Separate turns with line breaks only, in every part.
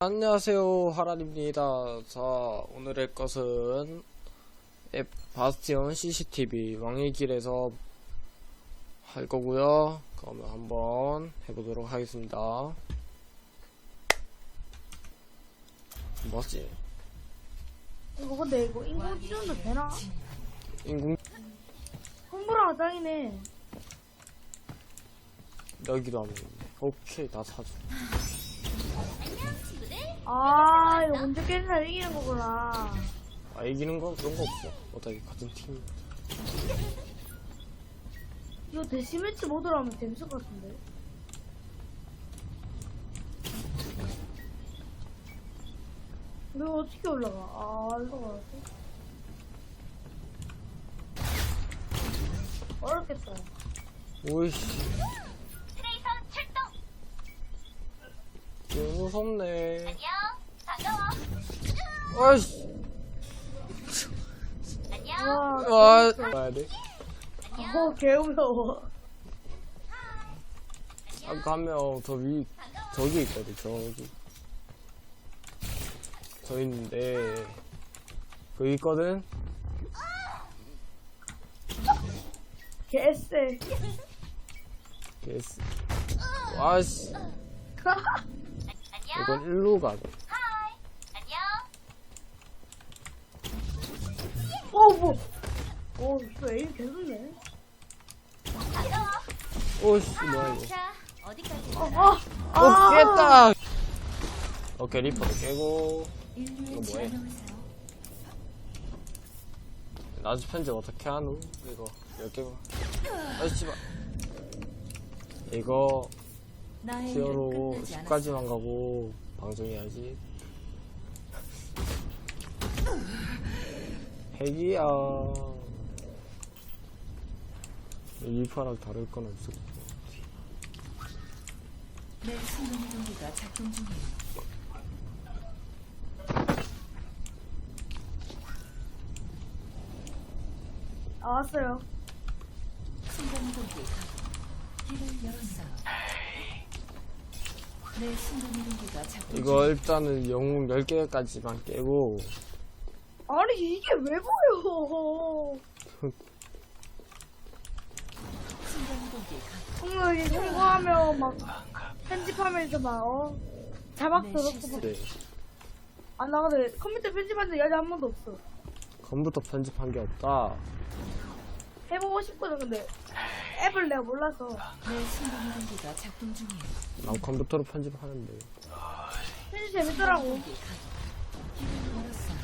안녕하세요 하란입니다 자 오늘의 것은 앱 바스티온 CCTV 왕의 길에서 할 거고요 그러면 한번 해보도록 하겠습니다 뭐지?
이거 근데 이거 인공 지원도 되나?
인공
홍보랑 짱이네.
여기도 하면 오케이 나 사줘
아 이거 문제 깨는 사람 이기는 거구나.
아 이기는 거 그런 거 없어 어차피 같은 팀
이거 데시매치 모드로 하면 재밌을 것 같은데. 이거 어떻게 올라가? 아 이거 뭐지? 어렵겠다.
오이씨 너무 무섭네 아이씨
와,
아 가야 돼?
어 개무서워.
아까 한명 저 위, 저기 있거든, 저기. 저 있는데, 그 있거든?
개쎄.
예스. 와씨. 이건 일로 가네.
어 뭐? 어 이거 에임 계속네.
오씨, 뭐야, 이거.
어 어.
어, 깼다! 오케이, 리퍼도 깨고. 이거 뭐해? 나중에 편집 어떻게 하노? 이거, 10개만. 아이씨, 씨발. 이거, 티어로 10까지만 가고, 방송해야지. 핵이야. 리퍼랑 다를 건 없을 것 같아.
내 순간 이동기가 작동 중이에요.
나왔어요.
순간 이동기. 길을 열었어요. 내 순간 이동기가 작동
이거 일단은 영웅 10개까지만 깨고
아니 이게 왜 보여?
순간 이동기 가동.
성능이 성공하면 막 편집하면서 막 어? 자막
네,
들었고. 막.
네.
아, 나 근데 컴퓨터 편집한 적 여자 한 번도 없어.
컴퓨터 편집한 게 없다
해보고 싶거든, 근데 앱을 내가 몰라서.
내 순간 이동기가 작동 중이에요.
난 컴퓨터로 편집하는데
편집 재밌더라고.
가동. 길을 열었어요.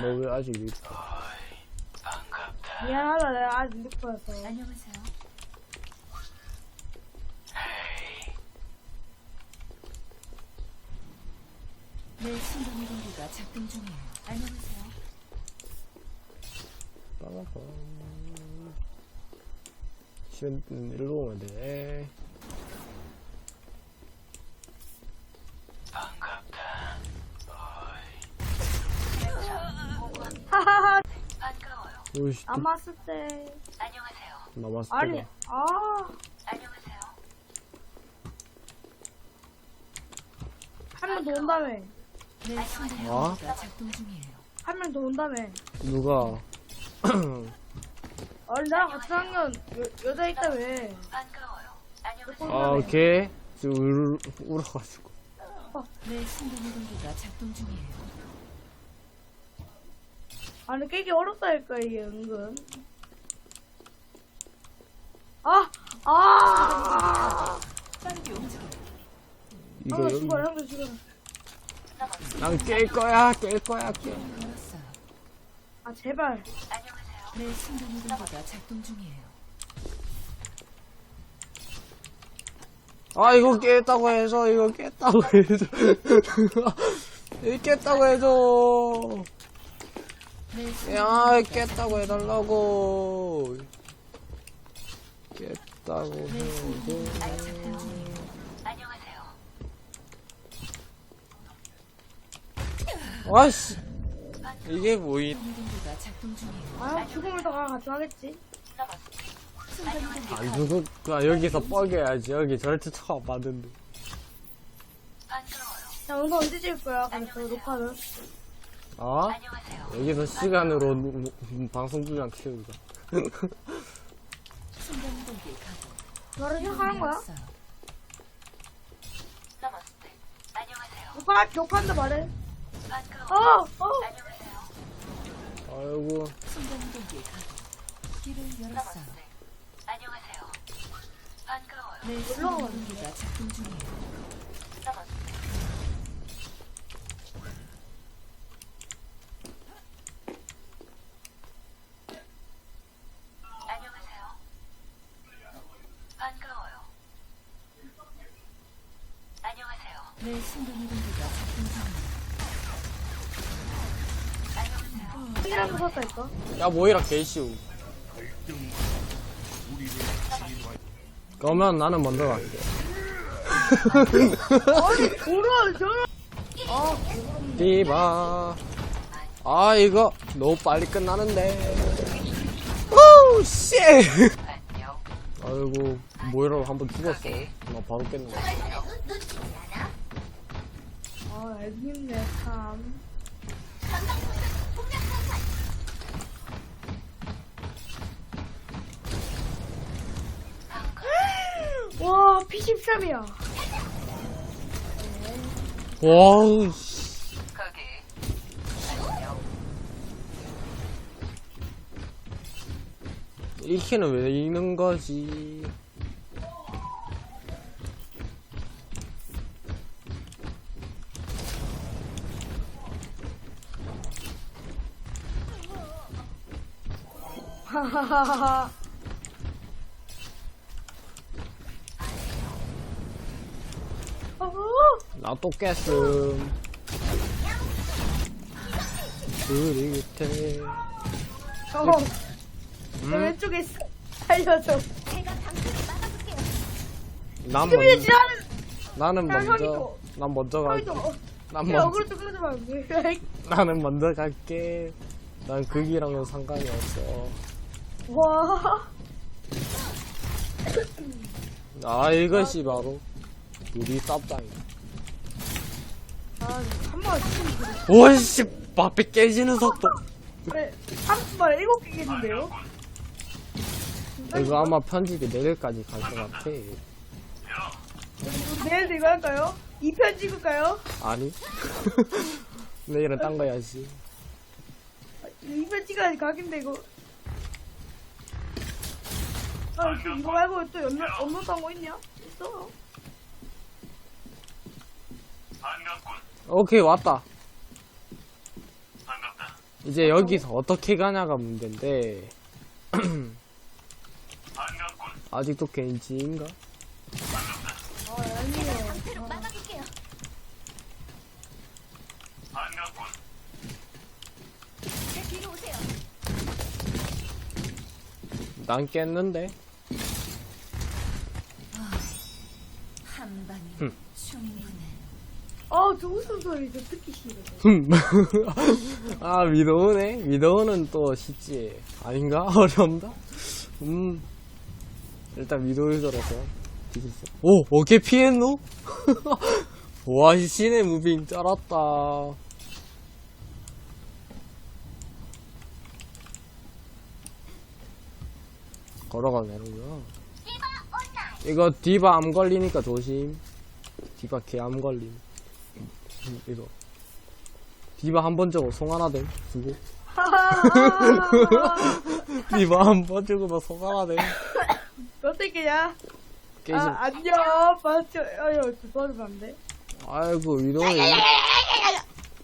너왜 아직 이
미안하다, 내가 아직 미국에서.
안녕하세요. 내 순간 이동기가 작동 중이에요. 안녕하세요.
빠바밤 시간 일로 오면 돼
하하하,
오이씨 또
남았을 때.
남았을
아니,
때가
아. 한명 더 온다며.
내
어?
이동기가 작동 중이에요.
한 명 더 온다며.
누가
아니, 나랑 같은 학년 여, 여자 있다며.
아 오케이 지금 울, 울어가지고
내 순간 이동기가 작동 중이에요.
아니 깨기 어렵다니까 이게 은근 아! 아!
이거
형도
여기
죽어라 형도 죽어라
난 깰 거야 깰 거야 깨
열었어요.
아 제발.
내 순간 이동기가 작동 중이에요.
아 이거 깼다고 해서 이거 깼다고 해줘. 이거 깼다고 해줘.
내 순간
야
이동기가
깼다고 해달라고. 깼다고 해줘.
이동기가 작동 중이에요.
와씨 이게 뭐이.
아, 죽음을 더 같이 하겠지.
아 누구 아, 여기서 뻐겨야지 여기 절대 처음 봤는데
야, 영상 언제 찍을 거야? 그래서 녹화는.
어? 여기서 시간으로 누- 누- 방송 분량 키우자.
너를 생각하는 거야? 녹화, 녹화한다 말해. 어, 어.
아이고
순간이동기 가동. 길을 열었어요. 네, 순간이동기가 작동 중이에요. 네, 순간이동기가 작동 중이에요.
이라고.
야 모이라 개쉬우. 그러면 나는 먼저 갈게.
아니, 저런, 저런. 아,
디바. 아 이거 너무 빨리 끝나는데. 오우 씨 아이고 모이라 한번 죽었어. 나 바로 깼네.
아, 애기네, 참. P13이야.
와우 씨. 이렇게는 왜 읽는 거지?
하하하하. 어,
나 또 깼음. 그리고
어, 내
음?
왼쪽에 있어. 살려줘.
난
지금
먼저,
지나는
나는
야,
먼저,
형이도.
난 먼저 갈게.
형이도.
난
야,
먼저,
좀 마.
나는 먼저 갈게. 난 극이랑은 상관이 없어.
와.
아, 이것이 바로 우리 쌉장이.
아, 한번 치면
오이씨, 밥이 깨지는 속도.
그래. 30분에 7개겠는데요?
이거 아마 편집이 내일까지 갈 것 같아.
내일도 이거 할까요? 2편 찍을까요?
아니? 내일은 딴 거 해야지.
2편 찍어야지 각인데 이거. 아, 이거- 말고 또 연락, 업로드 한거 있냐? 있어.
오케이, 왔다. 이제 여기서 어떻게 가냐가 문제인데. 아직도 겐지인가?
아, 아니에요.
난 깼는데.
한 방에
흠.
충분해.
아, 저 웃음 소리 저 듣기 싫어.
흠. 아, 위도우네? 위도우는 또 쉽지. 아닌가? 어려운다? 음. 일단. 뒤졌어. 오! 어떻게 피했노? 와, 이 신의 무빙 쩔었다. 걸어가네는구나. 이거 디바 암 걸리니까 조심. 디바 개 암 걸림. 음, 이거. 디바 한번 저거 송 하나 됨. 주고. 디바 한 번 주고 나송 하나 됨.
어떻게냐?
깨진.
아, 안녕. 맞죠? 아유, 안 돼?
아이고, 위도우는.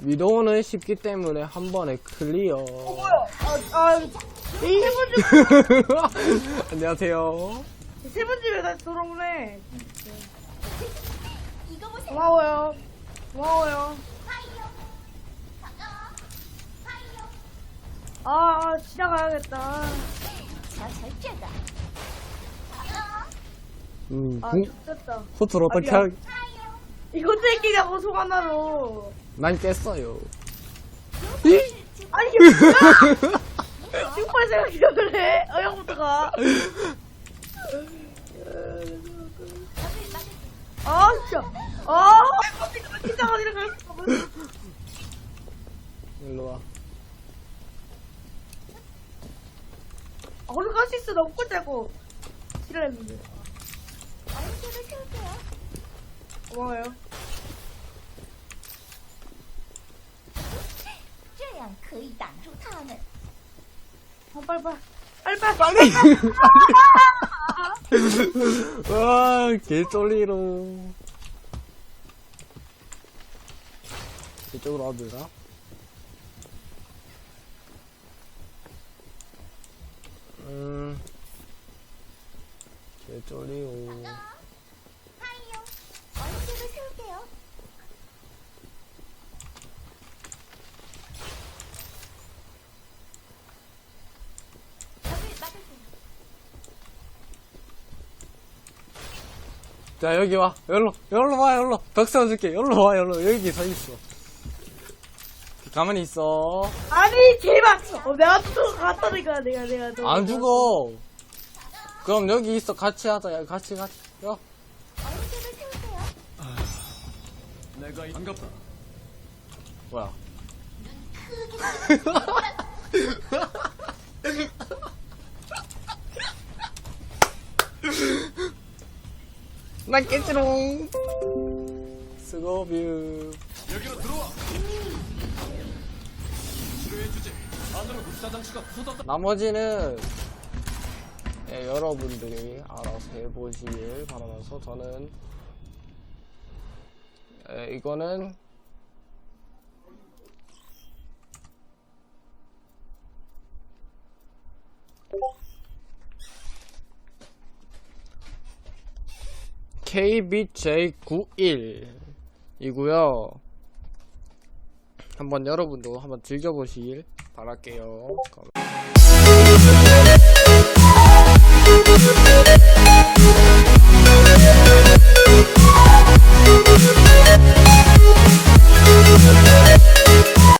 위도우는 쉽기 때문에 한 번에 클리어.
뭐야? 아, 아, 세번 중,
안녕하세요.
세번 중에 다 들어오네. 고마워요. 고마워요. 아, 아, 지나가야겠다.
음,
아,
궁,
좋겠다.
호트를 어떻게
아,
하,
미안. 이거 떼끼냐고 속 하나로.
난 깼어요. 이?
슈퍼 생각이야 그래 어 형부터 가 아, 진짜. 아. 진짜 어디로 갈 수가 없어.
일로 와.
아, 얼른 갈 수 있어. 나 웃고 자고. 싫어했는데.
얼굴을 세울게요.
고마워요.
这样可以挡住他们。
어, 빨리, 빨리. 빨리, 빨리.
빨리! 와, 개쫄리로. 이쪽으로 와도 되나? 음, 개쫄리오.
하이요. 얼굴을 세울게요.
자, 여기 와. 여기로, 여기로 와, 여기로. 벽 세워줄게. 여기로 와, 여기로. 여기 서 있어. 가만히 있어.
아니, 제발. 어, 내가 또 갔다니까, 내가, 내가. 너.
안 죽어. 그럼 여기 있어. 같이 하자. 야, 같이, 같이. 야.
세울게요.
내가 반갑다.
뭐야. 난 깨지롱. 스고뷰.
여기로 들어와. 치료해주지. 안으로 불사 장치가 부서졌다.
나머지는 예, 여러분들이 알아서 해보시길 바라면서 저는 예, 이거는 KBJ91 이고요. 한번 여러분도 한번 즐겨보시길 바랄게요.